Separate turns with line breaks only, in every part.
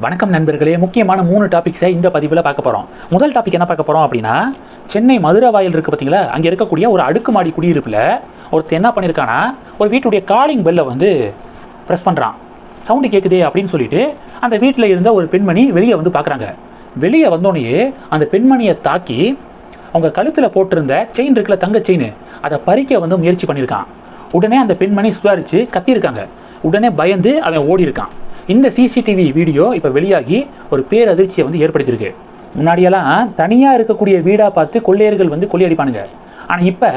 வணக்கம் நண்பர்களே முக்கியமான மூணு டாபிக்ஸை இந்த பதிவில் பார்க்க போகிறோம் முதல் டாபிக் என்ன பார்க்க போகிறோம் அப்படின்னா சென்னை மதுரை வாயில் இருக்குது பார்த்தீங்களா அங்கே இருக்கக்கூடிய ஒரு அடுக்குமாடி குடியிருப்பில் ஒருத்தர் என்ன பண்ணியிருக்கானா ஒரு வீட்டுடைய காலிங் பெல்லை வந்து ப்ரெஸ் பண்ணுறான் சவுண்டு கேட்குதே அப்படின்னு சொல்லிட்டு அந்த வீட்டில் இருந்த ஒரு பெண்மணி வெளியே வந்து பார்க்குறாங்க வெளியே வந்தோடனே அந்த பெண்மணியை தாக்கி அவங்க கழுத்தில் போட்டிருந்த செயின் இருக்குல்ல தங்க செயின் அதை பறிக்க வந்து முயற்சி பண்ணியிருக்கான் உடனே அந்த பெண்மணி சுதாரித்து கத்தியிருக்காங்க உடனே பயந்து அவன் ஓடி இருக்கான் இந்த சிசிடிவி வீடியோ இப்போ வெளியாகி ஒரு பேரதிர்ச்சியை வந்து ஏற்படுத்தியிருக்கு. முன்னாடியெல்லாம் தனியாக இருக்கக்கூடிய வீடாக பார்த்து கொள்ளையர்கள் வந்து கொள்ளையடிப்பானுங்க. ஆனால் இப்போ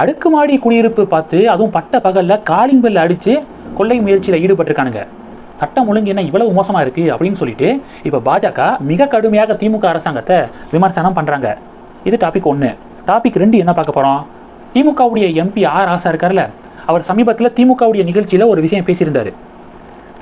அடுக்குமாடி குடியிருப்பு பார்த்து அதுவும் பட்ட பகலில் காலிங் பெல் அடித்து கொள்ளை முயற்சியில் ஈடுபட்டிருக்கானுங்க. சட்டம் ஒழுங்கு என்ன இவ்வளவு மோசமாக இருக்குது அப்படின்னு சொல்லிட்டு இப்போ பாஜக மிக கடுமையாக திமுக அரசாங்கத்தை விமர்சனம் பண்ணுறாங்க இது டாபிக் ஒன்று டாபிக் ரெண்டு என்ன பார்க்க போகிறோம் திமுகவுடைய எம்பி ஆர் ஆசா இருக்கார்ல அவர் சமீபத்தில் திமுகவுடைய நிகழ்ச்சியில் ஒரு விஷயம் பேசியிருந்தார்.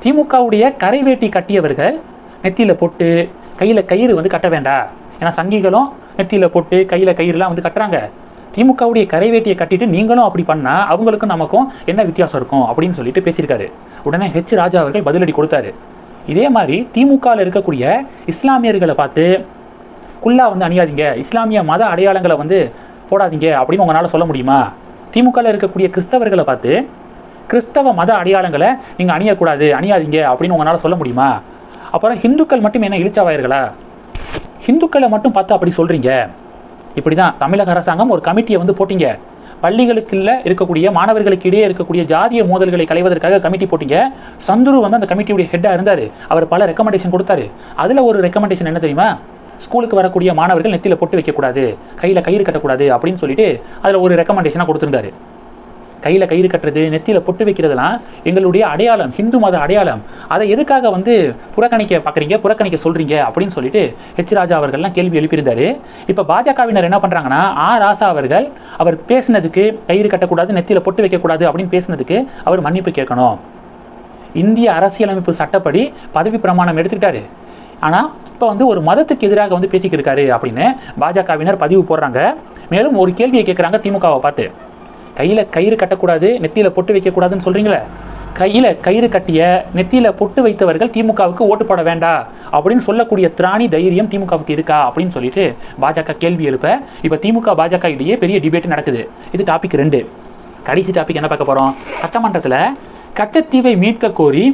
திமுகவுடைய கரை வேட்டி கட்டியவர்கள் நெத்தியில் போட்டு கையில் கயிறு வந்து கட்ட வேண்டாம் ஏன்னா சங்கிகளும் நெத்தியில் போட்டு கையில் கயிறுலாம் வந்து கட்டுறாங்க. திமுகவுடைய கரைவேட்டியை கட்டிட்டு நீங்களும் அப்படி பண்ணால் அவங்களுக்கும் நமக்கும் என்ன வித்தியாசம் இருக்கும் அப்படின்னு சொல்லிட்டு பேசியிருக்காரு. உடனே ஹெச் ராஜா அவர்கள் பதிலடி கொடுத்தாரு. இதே மாதிரி திமுகவில் இருக்கக்கூடிய இஸ்லாமியர்களை பார்த்து குல்லா வந்து அணியாதீங்க. இஸ்லாமிய மத அடையாளங்களை வந்து போடாதீங்க. அப்படின்னு உங்களால் சொல்ல முடியுமா? திமுகவில் இருக்கக்கூடிய கிறிஸ்தவர்களை பார்த்து கிறிஸ்தவ மத அடையாளங்களை நீங்கள் அணியக்கூடாது அணியாதீங்க அப்படின்னு உங்களால் சொல்ல முடியுமா? அப்புறம் ஹிந்துக்கள் மட்டும் என்ன இழிச்சாவாயிர்களா ஹிந்துக்களை மட்டும் பார்த்து அப்படி சொல்கிறீங்க இப்படி தான் தமிழக அரசாங்கம் ஒரு கமிட்டியை வந்து போட்டிங்க. பள்ளிகளுக்குள்ள இருக்கக்கூடிய மாணவர்களுக்கு இடையே இருக்கக்கூடிய ஜாதிய மோதல்களை களைவதற்காக கமிட்டி போட்டிங்க. சந்துரு வந்து அந்த கமிட்டியுடைய ஹெட்டாக இருந்தார். அவர் பல ரெக்கமெண்டேஷன் கொடுத்தாரு. அதில் ஒரு ரெக்கமெண்டேஷன் என்ன தெரியுமா? ஸ்கூலுக்கு வரக்கூடிய மாணவர்கள் நெத்தியில் பொட்டு வைக்கக்கூடாது கையில் கயிறு கட்டக்கூடாது அப்படின்னு சொல்லிட்டு அதில் ஒரு ரெக்கமெண்டேஷனாக கொடுத்துருந்தாரு. கையில் கயிறு கட்டுறது நெத்தியில் பொட்டு வைக்கிறதுலாம் எங்களுடைய அடையாளம் ஹிந்து மத அடையாளம். அதை எதுக்காக வந்து புறக்கணிக்க பார்க்குறீங்க புறக்கணிக்க சொல்கிறீங்க அப்படின்னு சொல்லிட்டு ஹெச் ராஜா அவர்கள்லாம் கேள்வி எழுப்பியிருந்தாரு. இப்போ பாஜகவினர் என்ன பண்ணுறாங்கன்னா ஆ ராசா அவர்கள் அவர் பேசினதுக்கு கயிறு கட்டக்கூடாது நெத்தியில் பொட்டு வைக்கக்கூடாது அப்படின்னு பேசினதுக்கு அவர் மன்னிப்பு கேட்கணும். இந்திய அரசியலமைப்பு சட்டப்படி பதவி பிரமாணம் எடுத்துக்கிட்டாரு. ஆனால் இப்போ வந்து ஒரு மதத்துக்கு எதிராக வந்து பேசிக்கிட்டு இருக்காரு அப்படின்னு பாஜகவினர் பதிவு போடுறாங்க. மேலும் ஒரு கேள்வியை கேட்குறாங்க திமுகவை பார்த்து. கையில் கயிறு கட்டக்கூடாது நெத்தியில் பொட்டு வைக்கக்கூடாதுன்னு சொல்கிறீங்களே கையில் கயிறு கட்டிய நெத்தியில் பொட்டு வைத்தவர்கள் திமுகவுக்கு ஓட்டு போட வேண்டாம் அப்படின்னு சொல்லக்கூடிய திராணி தைரியம் திமுகவுக்கு இருக்கா? அப்படின்னு சொல்லிட்டு பாஜக கேள்வி எழுப்ப இப்போ திமுக பாஜக இடையே பெரிய டிபேட் நடக்குது. இது டாபிக் ரெண்டு. கடைசி டாபிக் என்ன பார்க்க போகிறோம் சட்டமன்றத்தில் கச்சத்தீவை மீட்க கோரி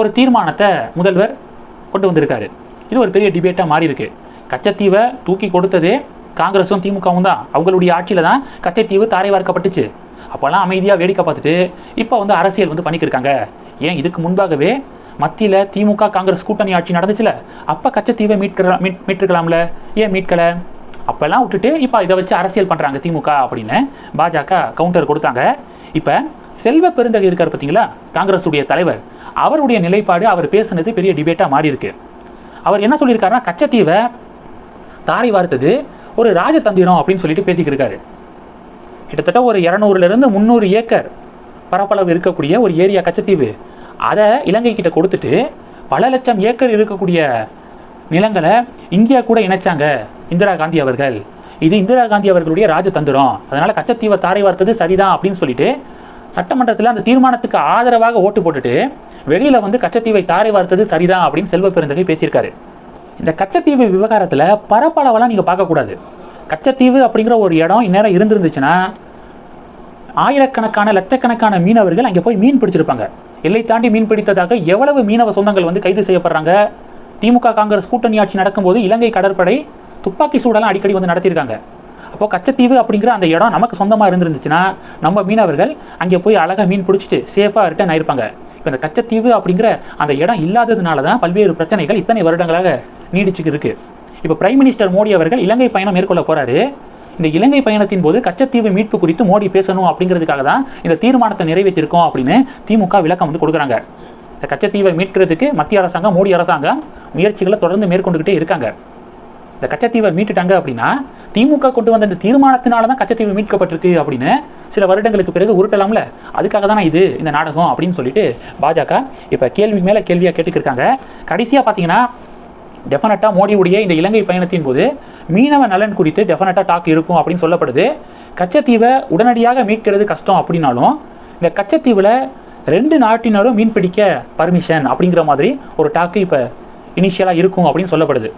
ஒரு தீர்மானத்தை முதல்வர் கொண்டு வந்திருக்காரு. இது ஒரு பெரிய டிபேட்டாக மாறி இருக்கு கச்சத்தீவை தூக்கி கொடுத்ததே காங்கிரஸும் திமுகவும் தான். அவங்களுடைய ஆட்சியில் தான் கச்சைத்தீவு தாரை வார்க்கப்பட்டுச்சு. அப்போல்லாம் அமைதியாக வேடிக்கை பார்த்துட்டு இப்போ வந்து அரசியல் வந்து பண்ணிக்கிருக்காங்க ஏன் இதுக்கு முன்பாகவே மத்தியில் திமுக காங்கிரஸ் கூட்டணி ஆட்சி நடந்துச்சுல அப்போ கச்சத்தீவை மீட்கிற மீட் மீட்டிருக்கலாம்ல ஏன் மீட்கலை? அப்போல்லாம் விட்டுட்டு இப்போ இதை வச்சு அரசியல் பண்ணுறாங்க திமுக அப்படின்னு பாஜக கவுண்டர் கொடுத்தாங்க. இப்போ செல்வ பெருந்தகை இருக்கார் பார்த்தீங்களா? காங்கிரஸுடைய தலைவர். அவருடைய நிலைப்பாடு அவர் பேசுனது பெரிய டிபேட்டாக மாறி இருக்கு அவர் என்ன சொல்லியிருக்காருன்னா கச்சத்தீவை தாரை வார்த்தது ஒரு ராஜதந்திரம் அப்படின்னு சொல்லிட்டு பேசிக்கிருக்காரு கிட்டத்தட்ட ஒரு இரநூறுலேருந்து முந்நூறு ஏக்கர் பரப்பளவு இருக்கக்கூடிய ஒரு ஏரியா கச்சத்தீவு. அதை இலங்கை கிட்ட கொடுத்துட்டு பல லட்சம் ஏக்கர் இருக்கக்கூடிய நிலங்களை இந்தியா கூட இணைச்சாங்க இந்திரா காந்தி அவர்கள். இது இந்திரா காந்தி அவர்களுடைய ராஜதந்திரம். அதனால் கச்சத்தீவை தாரை வார்த்தது சரிதான் அப்படின்னு சொல்லிட்டு சட்டமன்றத்தில் அந்த தீர்மானத்துக்கு ஆதரவாக ஓட்டு போட்டுட்டு வெளியில் வந்து கச்சத்தீவை தாரை வார்த்தது சரிதான் அப்படின்னு செல்வ பெருந்தகை பேசியிருக்காரு. இந்த கச்சத்தீவு விவகாரத்தில் பரப்பளவெல்லாம் நீங்கள் பார்க்கக்கூடாது. கச்சத்தீவு அப்படிங்கிற ஒரு இடம் இந்நேரம் இருந்திருந்துச்சுன்னா ஆயிரக்கணக்கான லட்சக்கணக்கான மீனவர்கள் அங்கே போய் மீன் பிடிச்சிருப்பாங்க. எல்லை தாண்டி மீன் பிடித்ததாக எவ்வளவு மீனவ சொந்தங்கள் வந்து கைது செய்யப்படுறாங்க? திமுக காங்கிரஸ் கூட்டணி ஆட்சி நடக்கும்போது இலங்கை கடற்படை துப்பாக்கி சூடெல்லாம் அடிக்கடி வந்து நடத்தியிருக்காங்க. அப்போ கச்சத்தீவு அப்படிங்கிற அந்த இடம் நமக்கு சொந்தமாக இருந்துருந்துச்சுன்னா நம்ம மீனவர்கள் அங்கே போய் அழகாக மீன் பிடிச்சிட்டு சேஃபாக ரிட்டர்ன் ஆயிருப்பாங்க. இப்போ இந்த கச்சத்தீவு அப்படிங்கிற அந்த இடம் இல்லாததுனால தான் பல்வேறு பிரச்சனைகள் இத்தனை வருடங்களாக நீடிச்சுக்கு இருக்கு இப்போ பிரைம் மினிஸ்டர் மோடி அவர்கள் இலங்கை பயணம் மேற்கொள்ள போறாரு. இந்த இலங்கை பயணத்தின் போது கச்சத்தீவு மீட்பு குறித்து மோடி பேசணும் அப்படிங்கிறதுக்காக தான் இந்த தீர்மானத்தை நிறைவேற்றிருக்கோம் அப்படின்னு திமுக விளக்கம் வந்து கொடுக்குறாங்க. இந்த கச்சத்தீவை மீட்கிறதுக்கு மத்திய அரசாங்கம் மோடி அரசாங்கம் முயற்சிகளை தொடர்ந்து மேற்கொண்டுகிட்டே இருக்காங்க. இந்த கச்சத்தீவை மீட்டுட்டாங்க அப்படின்னா திமுக கொண்டு வந்த இந்த தீர்மானத்தினால தான் கச்சத்தீவு மீட்கப்பட்டிருக்கு அப்படின்னு சில வருடங்களுக்கு பிறகு உருட்டலாம்ல. அதுக்காக தானே இது இந்த நாடகம் அப்படின்னு சொல்லிட்டு பாஜக இப்போ கேள்வி மேலே கேள்வியாக கேட்டுக்கிருக்காங்க. கடைசியாக பார்த்தீங்கன்னா டெஃபினட்டாக மோடியுடைய இந்த இலங்கை பயணத்தின் போது மீனவ நலன் குறித்து டெஃபினட்டாக டாக் இருக்கும் அப்படின்னு சொல்லப்படுது. கச்சத்தீவை உடனடியாக மீட்கிறது கஷ்டம் அப்படின்னாலும் இந்த கச்சத்தீவில் ரெண்டு நாட்டினரும் மீன் பிடிக்க பர்மிஷன் அப்படிங்கிற மாதிரி ஒரு டாக்கு இப்போ இனிஷியலாக இருக்கும் அப்படின்னு சொல்லப்படுது.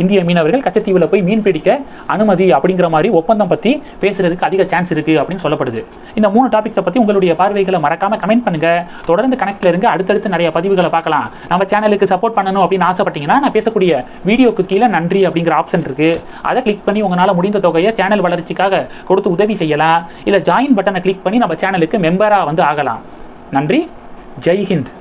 இந்திய மீனவர்கள் கச்சத்தீவில் போய் மீன் பிடிக்க அனுமதி அப்படிங்கிற மாதிரி ஒப்பந்தம் பற்றி பேசுறதுக்கு அதிக சான்ஸ் இருக்குது அப்படின்னு சொல்லப்படுது. இந்த மூணு டாபிக்ஸை பற்றி உங்களுடைய பார்வைகளை மறக்காம கமெண்ட் பண்ணுங்க. தொடர்ந்து கனெக்டில் இருங்க. அடுத்தடுத்து நிறைய பதிவுகளை பார்க்கலாம். நம்ம சேனலுக்கு சப்போர்ட் பண்ணணும் அப்படின்னு ஆசைப்பட்டீங்கன்னா நான் பேசக்கூடிய வீடியோக்கு கீழே நன்றி அப்படிங்கிற ஆப்ஷன் இருக்கு. அதை கிளிக் பண்ணி உங்களால் முடிந்த தொகையை சேனல் வளர்ச்சிக்காக கொடுத்து உதவி செய்யலாம். இல்லை ஜாயின் பட்டனை கிளிக் பண்ணி நம்ம சேனலுக்கு மெம்பராக வந்து ஆகலாம். நன்றி. ஜெய் ஹிந்த்.